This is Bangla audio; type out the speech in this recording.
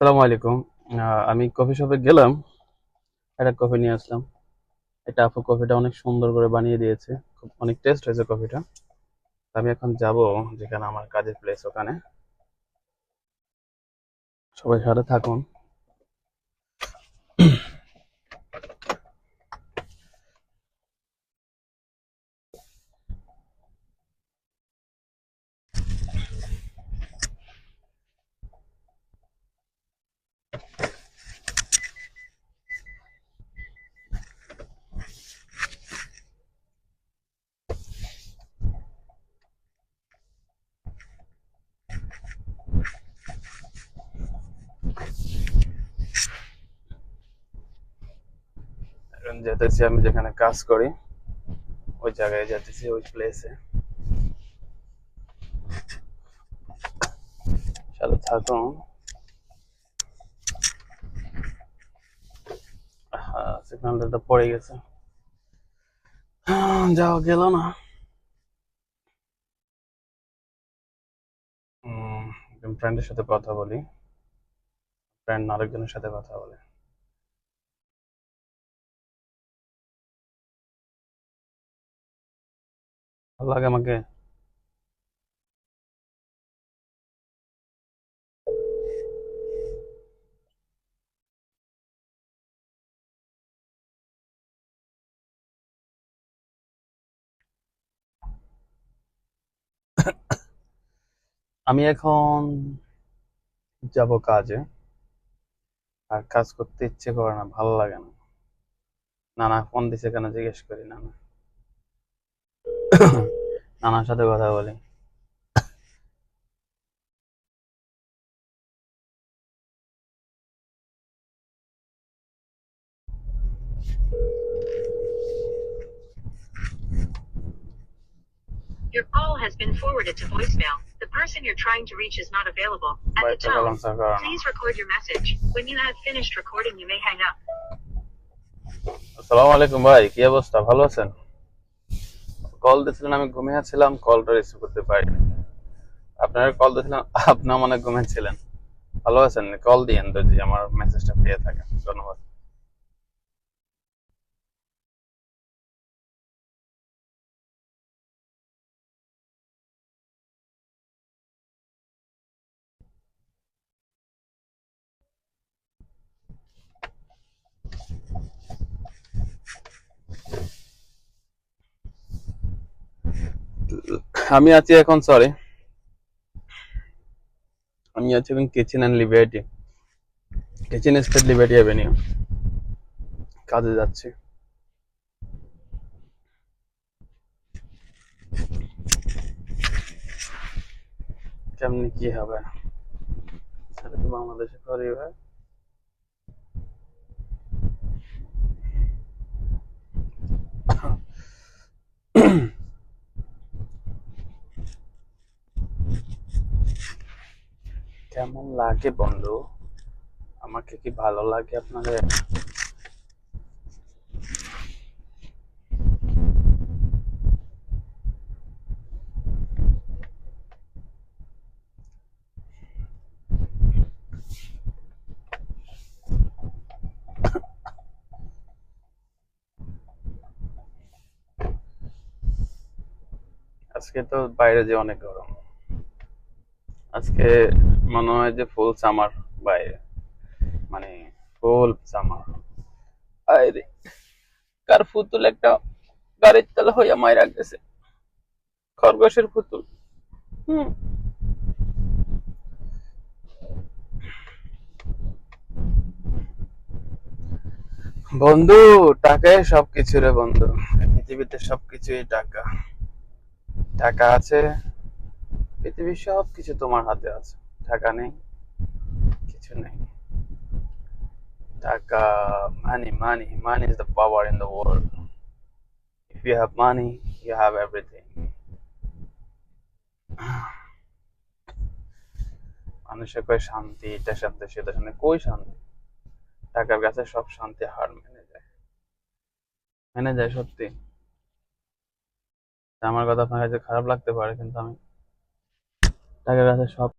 আসসালামু আলাইকুম। আমি কফি শপে গেলাম, একটা কফি নিয়ে আসলাম। এটা আপু কফিটা অনেক সুন্দর করে বানিয়ে দিয়েছে, খুব অনেক টেস্ট হয়েছে কফিটা আমি এখন যাব যেখানে আমার কাজের প্লেস ওখানে। সবাই সাথে থাকুন। যেতেছি আমি যেখানে কাজ করি, ওই জায়গায় যেতেছি ওই প্লেসে থাকুন। হ্যাঁ সিগন্যালটা পড়ে গেছে। যাওয়া গেল না। ফ্রেন্ডের সাথে কথা বলি। ফ্রেন্ড আরেকজনের সাথে কথা বলে। ভালো লাগে আমাকে আমি এখন যাব কাজে। আর কাজ করতে ইচ্ছে করে না, ভালো লাগে না। নানা ফোন দিছে কেন জিজ্ঞেস করি, নানা। নানার সাথে কথা বলি Your call has been forwarded to voicemail. The person you're trying to reach is not available. At the বাড়িতে কলম tone, চা করে না please record your message. When you have finished recording, you may hang up. আসসালামু আলাইকুম ভাই কি অবস্থা ভালো আছেন কল দিয়েছিলেন, আমি ঘুমিয়ে ছিলাম কলটা রিসিভ করতে পারিনি। আপনার কল দিয়েছিলাম আপনার মনে ঘুমিয়ে ঘুমিয়েছিলেন ভালো আছেন? কল দিয়েন, যদি আমার মেসেজটা পেয়ে থাকেন। ধন্যবাদ। আমি আছি এখন সরি আমি আছি এখন kitchen and liberty kitchen state liberty avenue কাজে যাচ্ছি। কেমনি কি হবে? কি বাংলাদেশে করি ভাই কেমন লাগে বন্ধু? আমাকে কি ভালো লাগে আপনাদের? আজকে তো বাইরে যে অনেক গরম। আজকে মনে হয় যে ফুল সামার বাইরে। মানে ফুল সামার কার পুতুল একটা গাড়ির তলা হইয়া মাইরা গেছে। খরগোশের পুতুল। হুম। বন্ধু টাকায় সবকিছু রে বন্ধু। পৃথিবীতে সবকিছুই টাকা। টাকা আছে পৃথিবীর সবকিছু তোমার হাতে আছে। টাকা নেই, কিছু নেই। টাকা money money money is the power in the world. If you have money, you have everything. মানুষের কয় শান্তি? এটা শান্তি, সেটা শান্তি, কই শান্তি? টাকার কাছে সব শান্তি, হার মেনে যায়। মেনে যায় সত্যি। আমার কথা আপনার কাছে খারাপ লাগতে পারে, কিন্তু আমি টাকার কাছে সব